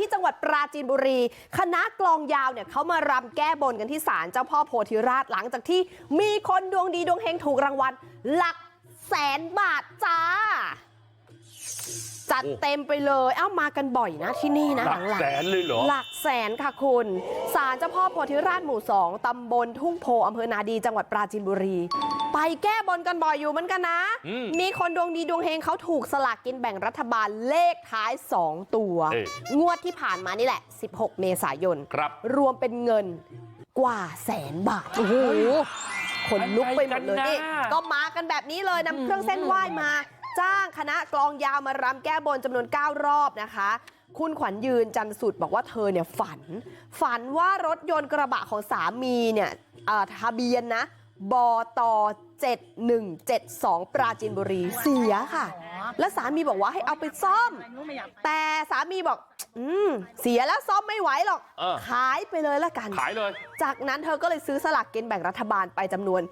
ที่จังหวัดปราจีนบุรี คณะกลองยาวเนี่ยเขามารำแก้บนกันที่ศาลเจ้าพ่อโพธิราชหลังจากที่มีคนดวงดีดวงเฮงถูกรางวัลหลักแสนบาทจ้า จัดโอ้เต็มไปเลยเอ้ามากันบ่อยนะที่นี่นะหลักหลังแสนเลยเหรอหลักแสนค่ะคุณศาลเจ้าพ่อโพธิราชหมู่สองตำบลทุ่งโพอำเภอนาดีจังหวัดปราจีนบุรี ไปแก้บนกันบ่อยอยู่เหมือนกันนะอืมมีคนดวงดีดวงเฮงเขาถูกสลากกินแบ่งรัฐบาลเลขท้าย 2 ตัวเอ้ยงวดที่ผ่านมานี่แหละ 16 เมษายนครับรวมเป็นเงินกว่าแสนบาทโอ้โหขนลุกไปหมดเลยอะไรกันนะนี่ก็มากันแบบนี้เลยนำเครื่องเส้นไหว้มา จ้างคณะกลองยาวมารำแก้บนจำนวน9รอบนะคะคุณขวัญยืนจันทร์สุดบอกว่าเธอเนี่ยฝัน ฝันว่ารถยนต์กระบะของสามีเนี่ยเอ่อทะเบียนนะบต7172 ปราจีนบุรีเสียค่ะ แล้วสามีบอกว่าให้เอาไปซ่อม แต่สามีบอก อืม เสียแล้วซ่อมไม่ไหวหรอกเออขายไปเลยละกัน ขายเลย จากนั้นเธอก็เลยซื้อสลากกินแบ่งรัฐบาลไปจำนวน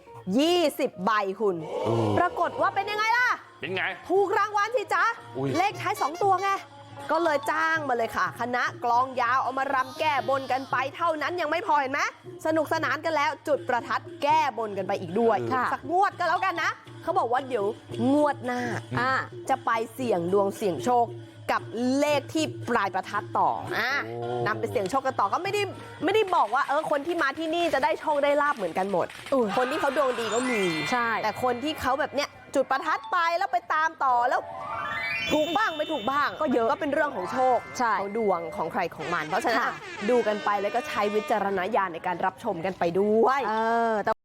20 ใบคุณเออปรากฏว่าเป็นยังไงล่ะ เป็นไง ถูกรางวัลสิจ๊ะอุ๊ยเลขท้าย 2 ตัวไง ก็เลยจ้างมาเลยค่ะ คณะกลองยาวเอามารำแก้บนกันไปเท่านั้นยังไม่พอเห็นไหมสนุกสนานกันแล้วจุดประทัดแก้บนกันไปอีกด้วยค่ะสักงวดก็แล้วกันนะ เขาบอกว่าเดี๋ยวงวดหน้าอ่าจะไปเสี่ยงดวงเสี่ยงโชค กับเลขที่ปลายประทัดต่ออะโอ้นำไปเสี่ยงโชคกันต่อก็ไม่ได้ไม่ได้บอกว่าเออคนที่มาที่นี่จะได้โชคได้ลาบเหมือนกันหมด คนที่เขาดวงดีก็มีใช่แต่คนที่เขาแบบเนี้ยจุดประทัดไปแล้วไปตามต่อแล้วถูกบ้างไม่ถูกบ้างก็เยอะก็เป็นเรื่องของโชคใช่ของดวงของใครของมัน เพราะฉะนั้นค่ะดูกันไปแล้วก็ใช้วิจารณญาณในการรับชมกันไปด้วยเออแต่